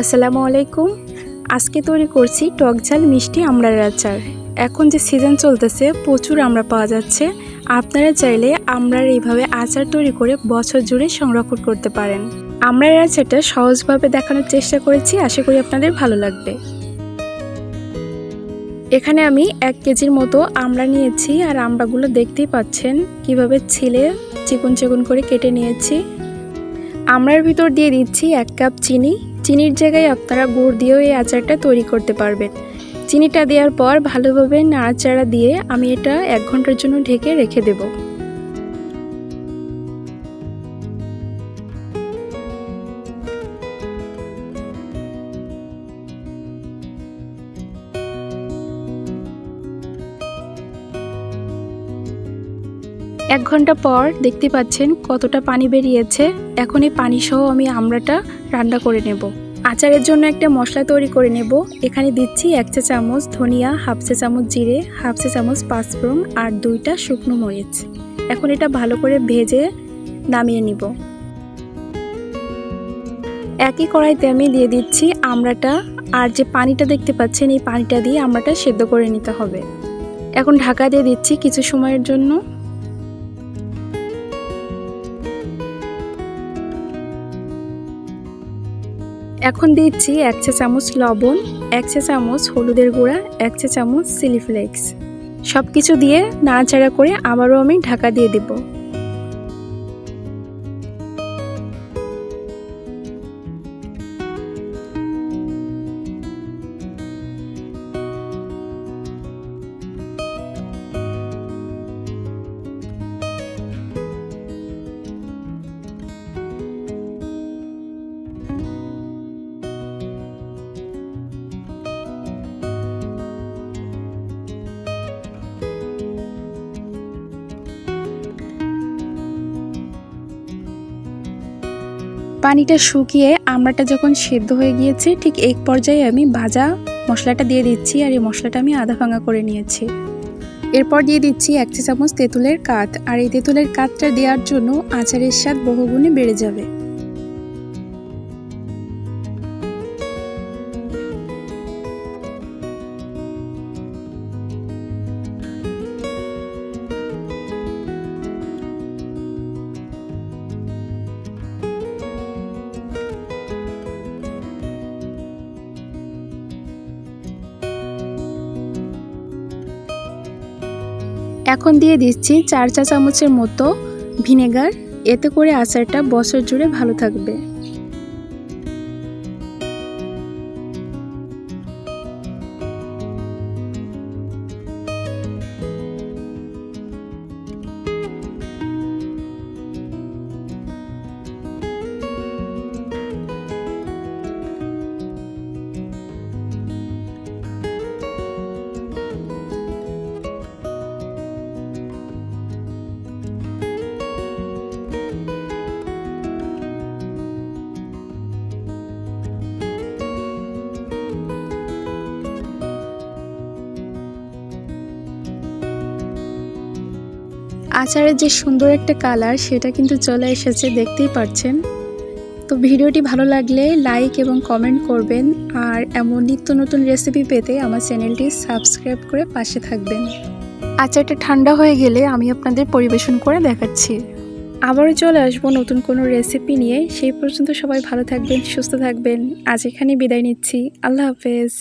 আসসালামু আলাইকুম। আজকে তৈরি করছি টক ঝাল মিষ্টি আমড়ার আচার। এখন যে সিজন চলতেছে, প্রচুর আমরা পাওয়া যাচ্ছে। আপনারা চাইলে আমড়ার এইভাবে আচার তৈরি করে বছর জুড়ে সংরক্ষণ করতে পারেন। আমড়ার আচারটা সহজভাবে দেখানোর চেষ্টা করেছি, আশা করি আপনাদের ভালো লাগবে। এখানে আমি এক কেজির মতো আমড়া নিয়েছি, আর আমড়াগুলো দেখতেই পাচ্ছেন কীভাবে ছিলে চিকন চিকন করে কেটে নিয়েছি। আমড়ার ভিতর দিয়ে দিচ্ছি এক কাপ চিনি চিনির জায়গায় আপনারা গুড় দিয়েও এই আচারটা তৈরি করতে পারবেন। চিনিটা দেওয়ার পর ভালোভাবে নাড়াচাড়া দিয়ে আমি এটা এক ঘণ্টার জন্য ঢেকে রেখে দেব। এক ঘণ্টা পর দেখতে পাচ্ছেন কতটা পানি বেরিয়েছে। এখন এই পানি সহ আমি আমড়াটা রান্না করে নেব। আচারের জন্য একটা মশলা তৈরি করে নেব। এখানে দিচ্ছি এক চা চামচ ধনিয়া, হাফ চা চামচ জিরে, হাফ চা চামচ পাঁচফোড়ন আর দুইটা শুকনো মরিচ। এখন এটা ভালো করে ভেজে নামিয়ে নিব। একই কড়াইতে আমি দিয়ে দিচ্ছি আমড়াটা। আর যে পানিটা দেখতে পাচ্ছেন, এই পানিটা দিয়ে আমড়াটা সেদ্ধ করে নিতে হবে। এখন ঢাকা দিয়ে দিচ্ছি কিছু সময়ের জন্য। এখন দিচ্ছি এক চা চামচ লবণ, এক চা চামচ হলুদের গুঁড়া, এক চা চামচ সিলিফ্লেক্স সব কিছু দিয়ে নাড়াচাড়া করে আবারও আমি ঢাকা দিয়ে দেব। পানিটা শুকিয়ে আমড়াটা যখন সেদ্ধ হয়ে গিয়েছে, ঠিক এক পর্যায়ে আমি ভাজা মশলাটা দিয়ে দিচ্ছি আর এই মশলাটা আমি আধা ভাঙা করে নিয়েছি। এরপর দিয়ে দিচ্ছি এক চা চামচ তেঁতুলের কাত। আর এই তেঁতুলের কাতটা দেওয়ার জন্য আচারের স্বাদ বহুগুণে বেড়ে যাবে। এখন দিয়ে দিচ্ছি চার চা চামচের মতো ভিনেগার। এতে করে আচারটা বছর জুড়ে ভালো থাকবে। আচারের যে সুন্দর একটা কালার, সেটা কিন্তু চলে এসেছে, দেখতেই পাচ্ছেন। তো ভিডিওটি ভালো লাগলে লাইক এবং কমেন্ট করবেন, আর এমন নিত্য নতুন রেসিপি পেতে আমার চ্যানেলটি সাবস্ক্রাইব করে পাশে থাকবেন। আচারটা ঠান্ডা হয়ে গেলে আমি আপনাদের পরিবেশন করে দেখাচ্ছি। আবারও চলে আসব নতুন কোনো রেসিপি নিয়ে। সেই পর্যন্ত সবাই ভালো থাকবেন, সুস্থ থাকবেন। আজ এখানে বিদায় নিচ্ছি। আল্লাহ হাফেজ।